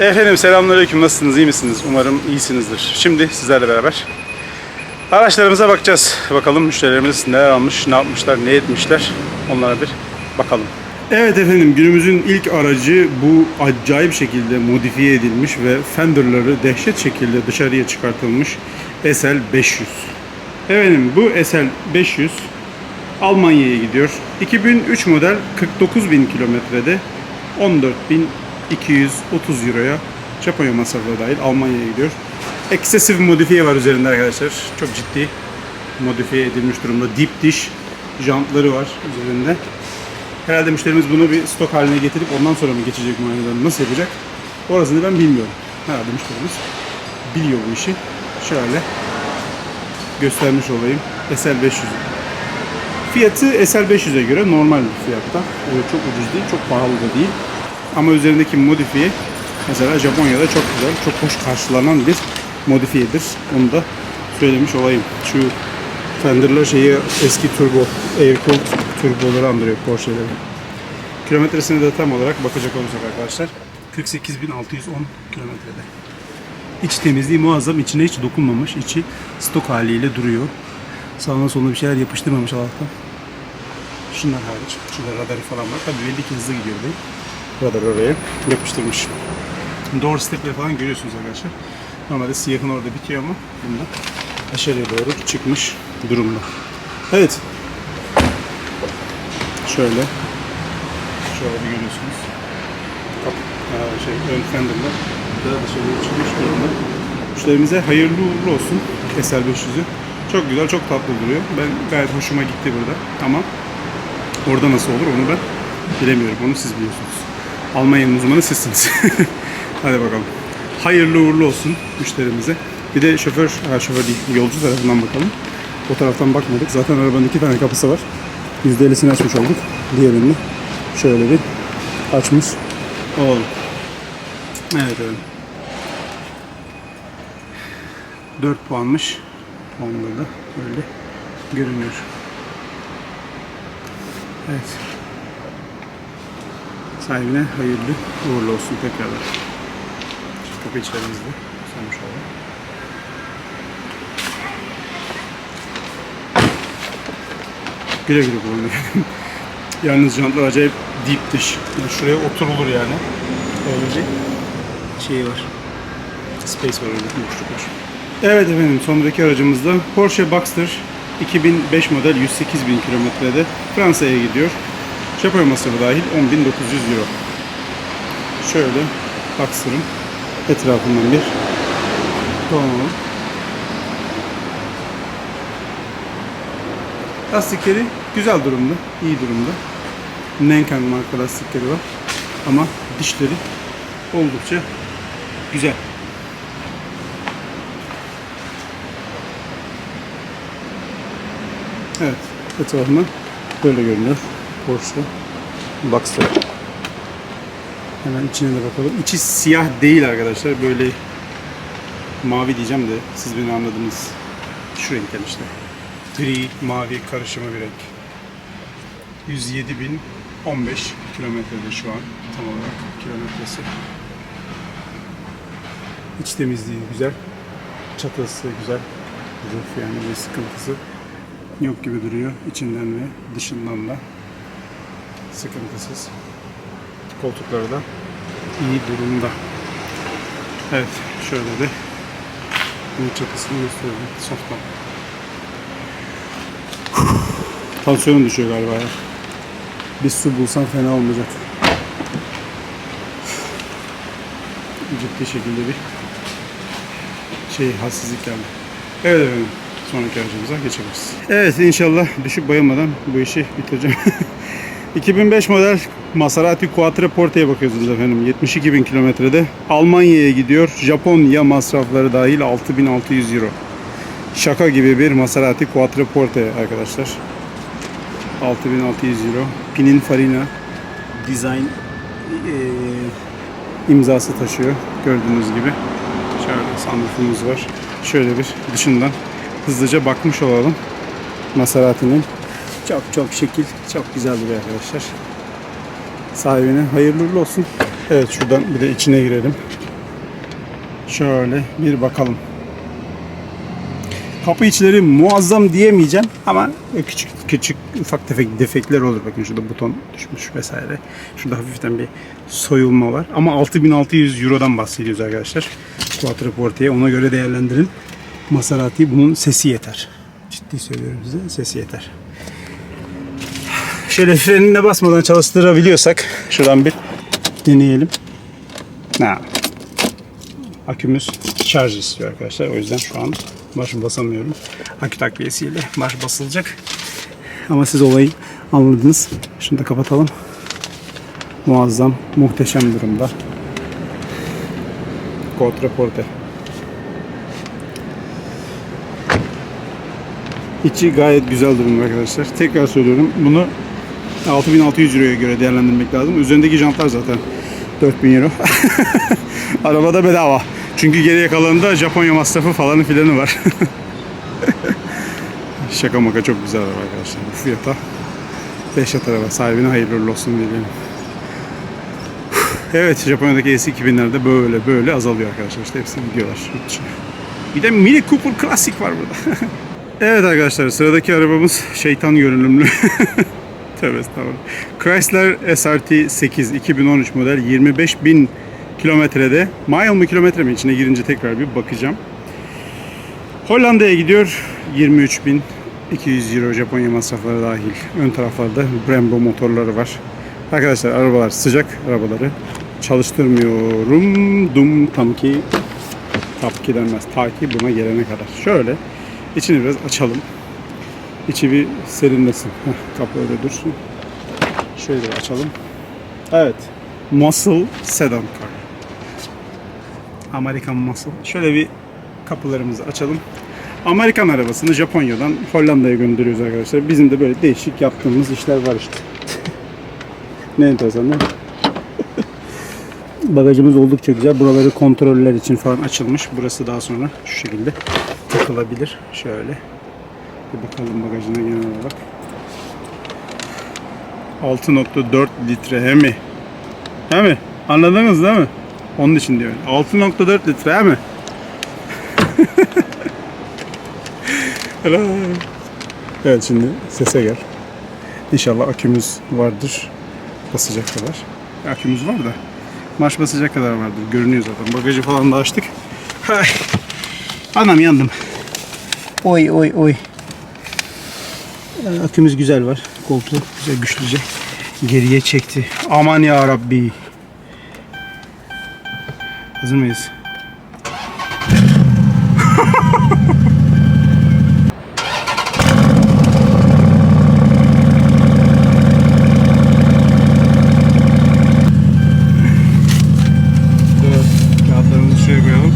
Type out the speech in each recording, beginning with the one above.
Efendim selamünaleyküm. Nasılsınız? İyi misiniz? Umarım iyisinizdir. Şimdi sizlerle beraber araçlarımıza bakacağız. Bakalım müşterilerimiz neler almış, ne yapmışlar, ne etmişler. Onlara bir bakalım. Evet efendim günümüzün ilk aracı bu acayip şekilde modifiye edilmiş ve fenderları dehşet şekilde dışarıya çıkartılmış SL 500. Efendim bu SL 500 Almanya'ya gidiyor. 2003 model 49.000 kilometrede 14.000 230 Euro'ya Japonya masrafları dahil Almanya'ya gidiyor. Eksesif modifiye var üzerinde arkadaşlar. Çok ciddi modifiye edilmiş durumda. Dip diş jantları var üzerinde. Herhalde müşterimiz bunu bir stok haline getirip ondan sonra mı geçecek muayeneden nasıl yapacak? Orasını ben bilmiyorum. Herhalde müşterimiz biliyor bu işi. Şöyle göstermiş olayım. SL500. Fiyatı SL500'e göre normal bir fiyatta. Çok ucuz değil, çok pahalı da değil. Ama üzerindeki modifiye mesela Japonya'da çok güzel, çok hoş karşılanan bir modifiyedir. Onu da söylemiş olayım. Şu Fender'la şeyi eski turbo, air-cooled turboları andırıyor Porsche'leri. Kilometresine de tam olarak bakacak olursak arkadaşlar 48.610 kilometrede. İç temizliği muazzam. içine hiç dokunmamış. İçi stok haliyle duruyor. Sağına soluna bir şeyler yapıştırmamış Allah'tan. Şunlar hariç. Şurada radarı falan var. Tabii belli ki hızlı gidiyor değil. Radar oraya yapıştırmış. Door stepleri falan görüyorsunuz arkadaşlar. Normalde siyahın orada bitiyor ama bunda aşağıya doğru çıkmış durumda. Evet. Şöyle. Şöyle bir görüyorsunuz. Aa, şey, ön fenderler daha dışarıya çıkmış durumda. Müşterimize hayırlı uğurlu olsun SL500'ü. Çok güzel, çok tatlı duruyor. Ben gayet hoşuma gitti burada. Ama orada nasıl olur onu ben bilemiyorum. Onu siz biliyorsunuz. Almanya'nın uzmanı sizsiniz. Hadi bakalım. Hayırlı uğurlu olsun müşterimize. Bir de şoför, şoför değil, yolcu tarafından bakalım. O taraftan bakmadık. Zaten arabanın iki tane kapısı var. %50'sini açmış olduk. Diğerini şöyle bir açmış olalım. Evet evet. 4 puanmış. Onda da böyle görünüyor. Evet. Sahibine hayırlı uğurlu olsun tekrardan. Şu kapı içlerimizde sonuç olarak. Güle güle kullanın. Yalnız jantlar acayip deep dish. Yani şuraya oturulur yani. Öyle bir şey var. Space var orada, boşluk var. Evet efendim, sonraki aracımızda Porsche Boxster 2005 model 108 bin kilometrede Fransa'ya gidiyor. Japonya masrafı dahil 10.900 euro. Şöyle Boxster'ın etrafından bir dolanalım. Lastikleri güzel durumda, iyi durumda. Nenkan marka lastikleri var. Ama dişleri oldukça güzel. Evet, etrafından böyle görünüyor. Porsche Boxster. Hemen içine de bakalım. İçi siyah değil arkadaşlar. Böyle mavi diyeceğim de siz beni anladınız. Şu renk yani işte. Gri, mavi karışımı bir renk. 107 bin 15 kilometrede şu an tam olarak kilometresi. İç temizliği güzel. Çatısı güzel. Roof yani bir sıkıntısı yok gibi duruyor. İçinden ve dışından da sıkıntısız. Koltukları da iyi durumda. Evet şöyle de bunun çatısını gösterelim. Softman. Tansiyonum düşüyor galiba ya. Bir su bulsam fena olmayacak. Ciddi şekilde bir şey hassizlik geldi. Evet efendim. Sonraki aracımıza geçebiliriz. Evet inşallah düşüp bayılmadan bu işi bitireceğim. 2005 model Maserati Quattroporte'ye bakıyorsunuz efendim. 72 bin kilometrede. Almanya'ya gidiyor. Japonya masrafları dahil 6600 euro. Şaka gibi bir Maserati Quattroporte arkadaşlar. 6600 euro. Pininfarina Design eee, imzası taşıyor. Gördüğünüz gibi. Şöyle sunroofumuz var. Şöyle bir dışından hızlıca bakmış olalım. Maserati'nin. Çok çok şekil, çok güzel duruyor arkadaşlar. Sahibine hayırlı olsun. Evet şuradan bir de içine girelim. Şöyle bir bakalım. Kapı içleri muazzam diyemeyeceğim ama küçük küçük ufak tefek defekler olur. Bakın şurada buton düşmüş vesaire. Şurada hafiften bir soyulma var. Ama 6600 Euro'dan bahsediyoruz arkadaşlar. Quattroporte'ye ona göre değerlendirin. Maserati bunun sesi yeter. Ciddi söylüyorum size sesi yeter. Şöyle frenine basmadan çalıştırabiliyorsak şuradan bir deneyelim. Ha. Akümüz şarj istiyor arkadaşlar. O yüzden şu an baş basamıyorum. Akü takviyesiyle baş basılacak. Ama siz olayı anladınız. Şunu da kapatalım. Muazzam, muhteşem durumda. Quattroporte. İçi gayet güzel durumda arkadaşlar. Tekrar söylüyorum. Bunu 6600 Euro'ya göre değerlendirmek lazım. Üzerindeki jantlar zaten 4000 Euro. Arabada bedava. Çünkü geriye kalanında Japonya masrafı falanı filanı var. Şaka maka çok güzel araba arkadaşlar. Bu fiyata 5 at araba. Sahibine hayırlı olsun diyelim. Evet Japonya'daki S2000'lerde böyle böyle azalıyor arkadaşlar. İşte hepsini gidiyorlar yurt. Bir de Mini Cooper Classic var burada. evet arkadaşlar sıradaki arabamız şeytan görünümlü. Tövbe estağfurullah. Chrysler SRT 8 2013 model 25 bin kilometrede. Mile mi kilometre mi içine girince tekrar bir bakacağım. Hollanda'ya gidiyor. 23.200 euro Japonya masrafları dahil. Ön taraflarda Brembo motorları var. Arkadaşlar arabalar sıcak arabaları. Çalıştırmıyorum. Dum tam ki tap ki denmez. Ta ki buna gelene kadar. Şöyle içini biraz açalım. İçi bir serinlesin. Kapı öyle dursun. Şöyle açalım. Evet. Muscle Sedan Car. Amerikan Muscle. Şöyle bir kapılarımızı açalım. Amerikan arabasını Japonya'dan Hollanda'ya gönderiyoruz arkadaşlar. Bizim de böyle değişik yaptığımız işler var işte. ne enteresan değil? Bagajımız oldukça güzel. Buraları kontroller için falan açılmış. Burası daha sonra şu şekilde takılabilir. Şöyle. Bir bakalım bagajına genel olarak. 6.4 litre he mi? He mi? Anladınız değil mi? Onun için diyor. 6.4 litre he mi? Evet şimdi sese gel. İnşallah akümüz vardır. Basacak kadar. Akümüz var da. Marş basacak kadar vardır. Görünüyor zaten. Bagajı falan da açtık. Anam yandım. Oy oy oy. Akümüz güzel var. Koltuğu güzel güçlüce geriye çekti. Aman ya Rabbi. Hazır mıyız? Evet, kağıtlarımızı şuraya koyalım.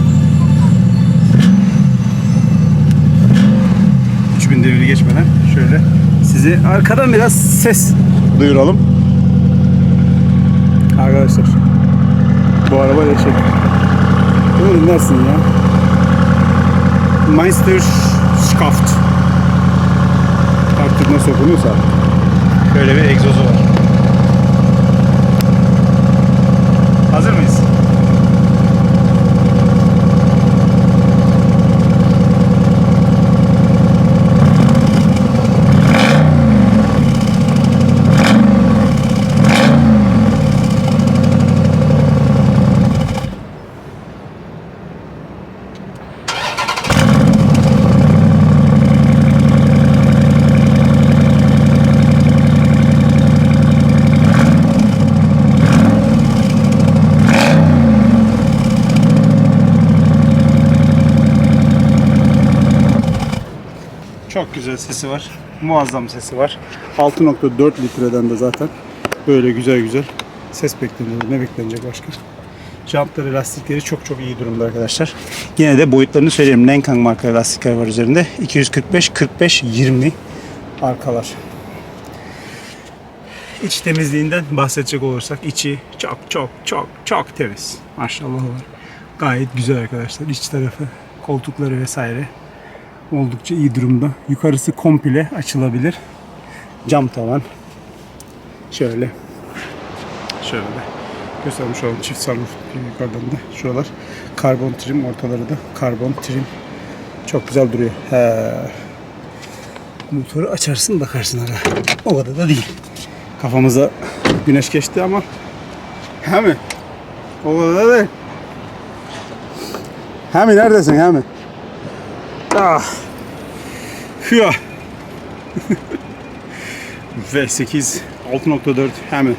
3000 devri geçmeden şöyle sizi arkadan biraz ses duyuralım. Arkadaşlar bu araba yaşadı. Bunu dinlersin ya. Meister Schaft. Artık nasıl okunuyorsa. Böyle bir egzozu var. Hazır mıyız? Çok güzel sesi var. Muazzam sesi var. 6.4 litreden de zaten böyle güzel güzel ses bekleniyor. Ne beklenecek başka? Jantları, lastikleri çok çok iyi durumda arkadaşlar. Yine de boyutlarını söyleyeyim. Lenkang marka lastikler var üzerinde. 245, 45, 20 arkalar. İç temizliğinden bahsedecek olursak içi çok çok çok çok temiz. Maşallah var. Gayet güzel arkadaşlar. İç tarafı, koltukları vesaire oldukça iyi durumda. Yukarısı komple açılabilir. Cam tavan. Şöyle. Şöyle. göstermiş olalım. Çift sunroof yukarıdan da. Şuralar karbon trim, ortaları da karbon trim. Çok güzel duruyor. He. Motoru açarsın bakarsın ara. O kadar da değil. Kafamıza güneş geçti ama He mi? O kadar da değil. He mi? Neredesin he mi? Ah. Hıya. V8 6.4 he mi?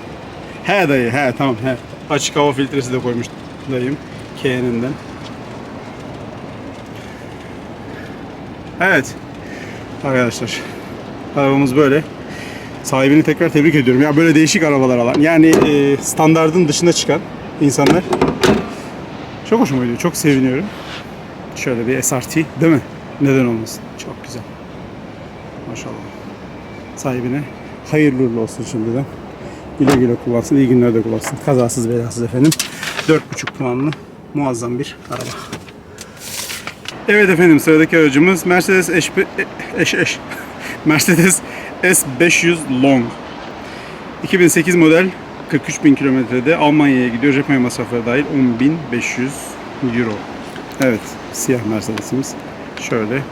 He dayı he tamam he. Açık hava filtresi de koymuş dayım. K&N'den. Evet. Arkadaşlar. Arabamız böyle. Sahibini tekrar tebrik ediyorum. Ya böyle değişik arabalar alan. Yani e, standardın dışına çıkan insanlar. Çok hoşuma gidiyor. Çok seviniyorum. Şöyle bir SRT değil mi? Neden olmasın? Çok güzel. Maşallah. Sahibine hayırlı uğurlu olsun şimdiden. Güle güle kullansın. iyi günlerde kullansın. Kazasız belasız efendim. 4.5 puanlı muazzam bir araba. Evet efendim sıradaki aracımız Mercedes eş, eş, eş. Mercedes S500 Long. 2008 model 43.000 kilometrede Almanya'ya gidiyor. Japonya masrafları dahil 10.500 euro. Evet siyah Mercedes'imiz. Şöyle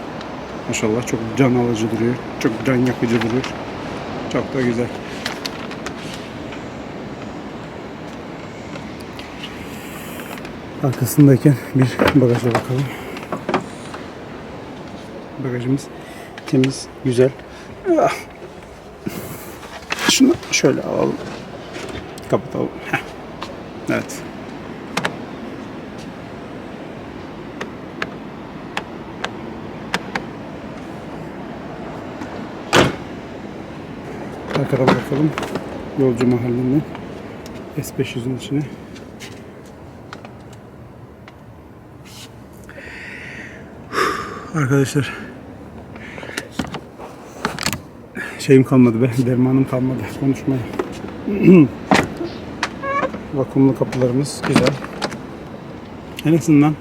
maşallah çok can alıcı duruyor. Çok can yakıcı duruyor. Çok da güzel. Arkasındayken bir bagaja bakalım. Bagajımız temiz, güzel. Ah. Şunu şöyle alalım. Kapatalım. Evet. Arkadan bakalım. Yolcu mahallinden S500'ün içine. Arkadaşlar şeyim kalmadı be, dermanım kalmadı konuşmaya. Vakumlu kapılarımız güzel. En azından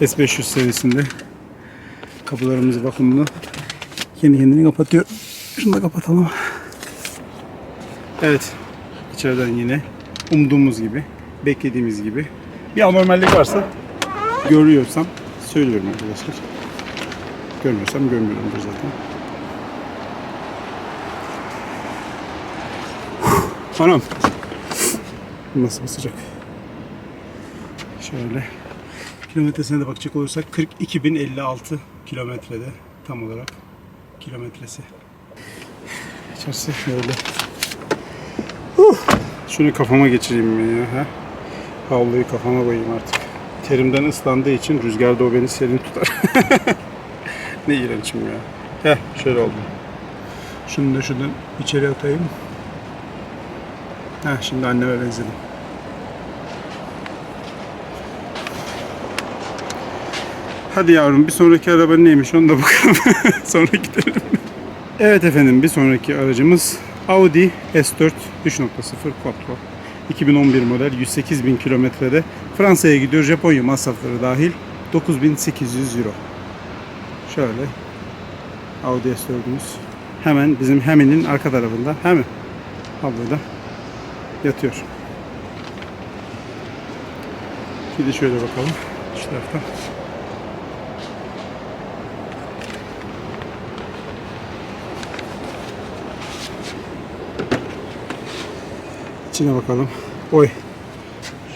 S500 serisinde kapılarımız vakumlu. Kendi kendini kapatıyor. Şunu da kapatalım. Evet. içeriden yine umduğumuz gibi, beklediğimiz gibi bir anormallik varsa görüyorsam söylüyorum arkadaşlar. Görmüyorsam görmüyorumdur zaten. Anam. Nasıl sıcak. Şöyle. Kilometresine de bakacak olursak 42.056 kilometrede tam olarak kilometresi. İçerisi böyle. Şunu kafama geçireyim mi ya? Ha? Havluyu kafama koyayım artık. Terimden ıslandığı için rüzgarda o beni serin tutar. ne iğrençim ya. Heh şöyle oldu. Şunu da şuradan içeri atayım. Heh şimdi anneme benzedim. Hadi yavrum bir sonraki araba neymiş onu da bakalım. Sonra gidelim. Evet efendim bir sonraki aracımız Audi S4 3.0 Quattro. 2011 model 108 bin kilometrede Fransa'ya gidiyor. Japonya masrafları dahil 9800 euro. Şöyle Audi S4'ümüz hemen bizim Hemi'nin arka tarafında. Hemi. Ablayla yatıyor. De şöyle bakalım. Şu taraftan. İçine bakalım. Oy.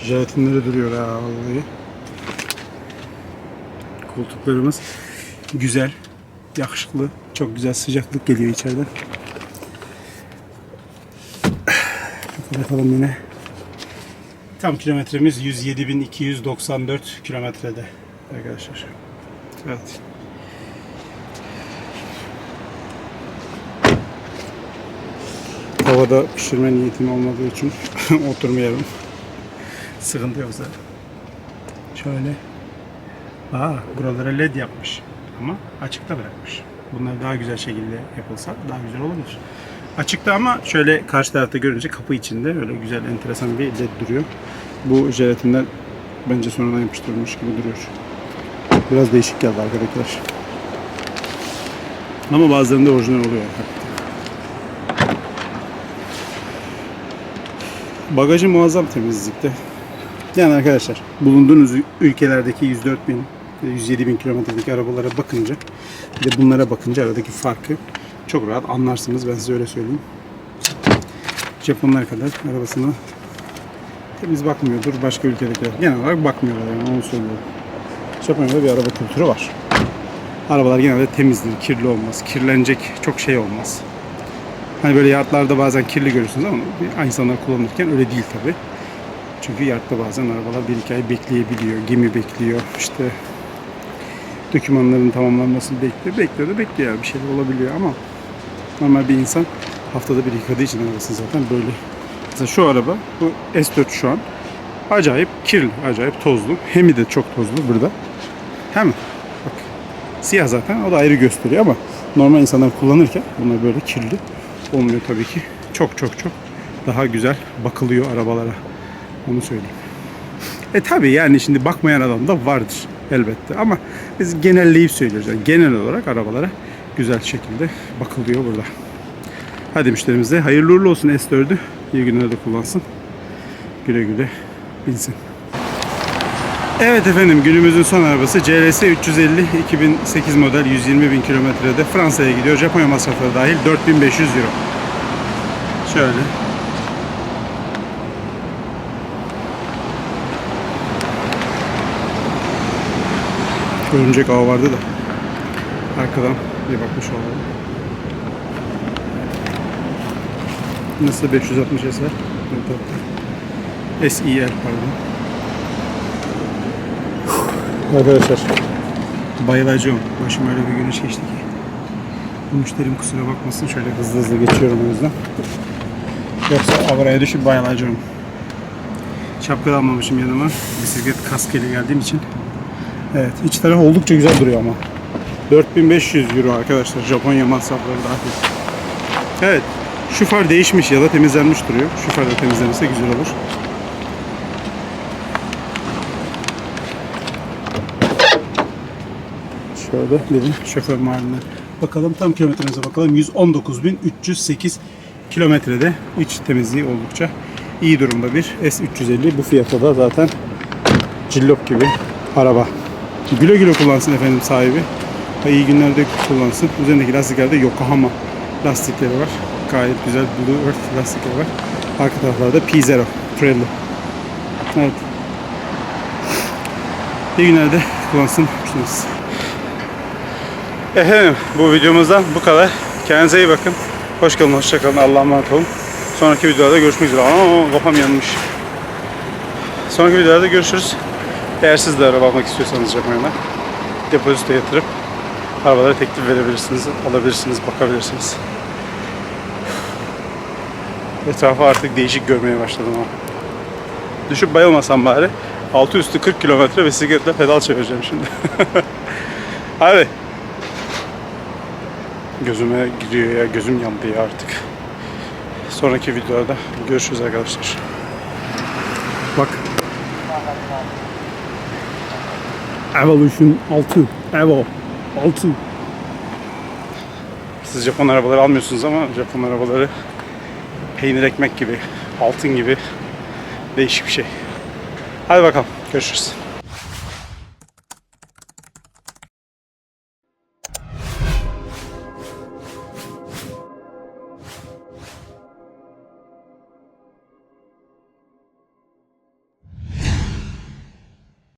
Jelatinleri duruyor ha vallahi. Koltuklarımız güzel, yakışıklı, çok güzel sıcaklık geliyor içeriden. Bakalım yine. Tam kilometremiz 107.294 kilometrede arkadaşlar. Evet. Havada pişirme niyetim olmadığı için oturmayalım. Sıkıntı yoksa. Şöyle. Aa, buralara led yapmış. Ama açıkta bırakmış. Bunlar daha güzel şekilde yapılsa daha güzel olabilir. Açıkta ama şöyle karşı tarafta görünce kapı içinde öyle güzel enteresan bir led duruyor. Bu jelatinler bence sonradan yapıştırılmış gibi duruyor. Biraz değişik geldi arkadaşlar. Ama bazılarında orijinal oluyor. Bagajı muazzam temizlikte. Yani arkadaşlar bulunduğunuz ülkelerdeki 104 bin, 107 bin kilometredeki arabalara bakınca bir de bunlara bakınca aradaki farkı çok rahat anlarsınız. Ben size öyle söyleyeyim. Japonlar kadar arabasına temiz bakmıyordur başka ülkedekiler. Genel olarak bakmıyorlar yani onu söylüyorum. Japonya'da bir araba kültürü var. Arabalar genelde temizdir, kirli olmaz. Kirlenecek çok şey olmaz. Hani böyle yatlarda bazen kirli görürsünüz ama insanlar kullanırken öyle değil tabi. Çünkü yatta bazen arabalar bir iki bekleyebiliyor. Gemi bekliyor. işte dokümanların tamamlanmasını bekliyor. Bekliyor da bekliyor bir şeyler olabiliyor ama normal bir insan haftada bir yıkadığı için arabasını zaten böyle. Mesela şu araba bu S4 şu an acayip kirli, acayip tozlu. Hemi de çok tozlu burada. Hem bak siyah zaten o da ayrı gösteriyor ama normal insanlar kullanırken bunlar böyle kirli olmuyor tabii ki. Çok çok çok daha güzel bakılıyor arabalara. Onu söyleyeyim. E tabi yani şimdi bakmayan adam da vardır elbette ama biz genelleyip söylüyoruz. Yani genel olarak arabalara güzel şekilde bakılıyor burada. Hadi müşterimiz de hayırlı uğurlu olsun S4'ü. İyi günlerde kullansın. Güle güle binsin. Evet efendim günümüzün son arabası CLS 350 2008 model 120 bin kilometrede Fransa'ya gidiyor. Japonya masrafları dahil 4500 euro. Şöyle. Örümcek ağı vardı da. Arkadan bir bakmış olalım. Nasıl 560 SR? SEL pardon. Arkadaşlar bayılacağım. Başım öyle bir güneş geçti ki. Bu müşterim kusura bakmasın. Şöyle hızlı hızlı geçiyorum o yüzden. Yoksa avaraya düşüp bayılacağım. Şapka almamışım yanıma. Bisiklet kaskeli geldiğim için. Evet iç taraf oldukça güzel duruyor ama. 4500 euro arkadaşlar Japonya masrafları dahil. Evet şu far değişmiş ya da temizlenmiş duruyor. Şu far da temizlenirse güzel olur. Şöyle dedim şoför mahalline bakalım tam kilometremize bakalım 119.308 kilometrede iç temizliği oldukça iyi durumda bir S350 bu fiyata da zaten cillop gibi araba. Güle güle kullansın efendim sahibi. İyi günlerde kullansın. Üzerindeki lastiklerde Yokohama lastikleri var. Gayet güzel Blue Earth lastikleri var. Arka taraflarda P0 Pirelli. Evet. İyi günlerde kullansın. Görüşürüz. Efendim bu videomuzdan bu kadar. Kendinize iyi bakın. Hoş kalın, hoşça kalın. Allah'a emanet olun. Sonraki videolarda görüşmek üzere. Aa, kafam yanmış. Sonraki videolarda görüşürüz. Eğer siz de araba almak istiyorsanız Japonya'da depozito yatırıp arabalara teklif verebilirsiniz, alabilirsiniz, bakabilirsiniz. Etrafı artık değişik görmeye başladım ama. Düşüp bayılmasam bari. Altı üstü 40 kilometre bisikletle pedal çevireceğim şimdi. Hadi. Gözüme giriyor ya, gözüm yandı ya artık. Sonraki videolarda görüşürüz arkadaşlar. Bak. Evolution 6. Evo 6. Siz Japon arabaları almıyorsunuz ama Japon arabaları peynir ekmek gibi, altın gibi değişik bir şey. Hadi bakalım görüşürüz.